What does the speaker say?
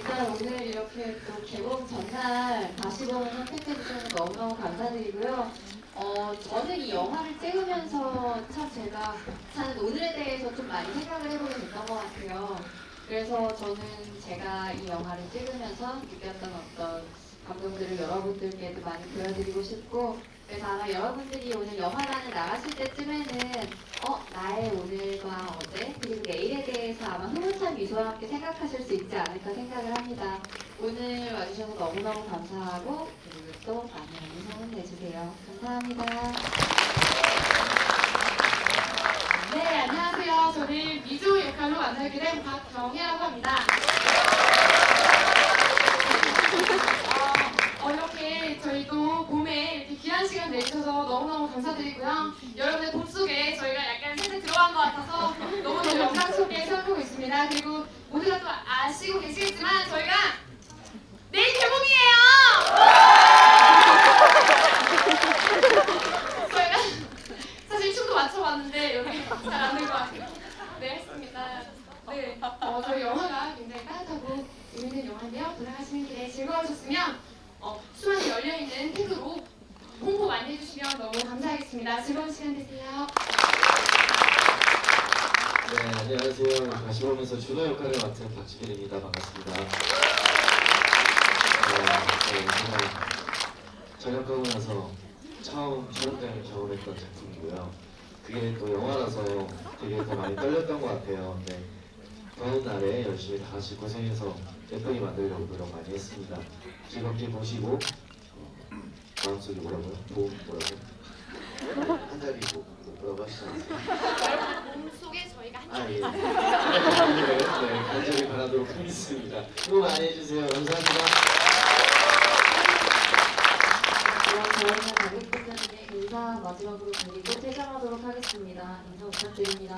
이렇게 또 개봉 전날 다시 보는 선택해 주셔서 너무너무 감사드리고요. 어, 저는 이 영화를 찍으면서 참 제가 사는 오늘에 대해서 좀 많이 생각을 해보게 됐던 것 같아요. 그래서 저는 제가 이 영화를 찍으면서 느꼈던 어떤 감동들을 여러분들께도 많이 보여드리고 싶고 그래서 아마 여러분들이 오늘 영화관에 나가실 때쯤에는 어 나의 오늘과 어제 그리고 내일에 대해서 아마 흐뭇한 미소와 함께 생각하실 수 있지 않을까 생각을 합니다. 오늘 와주셔서 너무너무 감사하고 그리고 또 많이 많이 소문 내주세요. 감사합니다. 네, 안녕하세요. 저는 미주 역할로 만나게 된 박경혜라고 합니다. 어, 어, 이렇게 저희도 봄에 이렇게 귀한 시간 내주셔서 너무너무 감사드리고요. 여러분의 봄 속에 저희가 약간 살짝 들어간 것 같아서 너무너무 영상 속에 생각하고 그리고 모두가 또 아시고 계시겠지만 저희가 내일 개봉이에요! 저희가 사실 춤도 맞춰봤는데 여기 잘안된것 같아요. 네, 했습니다. 네, 어, 저희 영화가 굉장히 따뜻하고 재밌는 영화인데요. 돌아가시는 길에 즐거우셨으면 어, 수많은 열려있는 태그로 홍보 많이 해주시면 너무 감사하겠습니다. 즐거운 시간 되세요. 네, 안녕하세요. 다시 보면서 준호 역할을 맡은 박지민입니다. 반갑습니다. 네, 네, 정말 전역하고 나서 처음 촬영장을 경험했던 작품이고요. 그게 또 영화라서 되게 더 많이 떨렸던 것 같아요. 네, 더운 날에 열심히 다 같이 고생해서 예쁘게 만들려고 노력 많이 했습니다. 즐겁게 보시고 어, 마음속에 뭐라고요? 보 뭐라고? 한 자리 뭐, 뭐라고 하시지 않았어요? 몸 속에 저희가 한 아, 예. 네, 간절히 바라도록 하겠습니다. 수고 많이 해주세요. 감사합니다. 그럼 저희는 관객분들에게 인사 마지막으로 드리고 퇴장하도록 하겠습니다. 인사 부탁드립니다.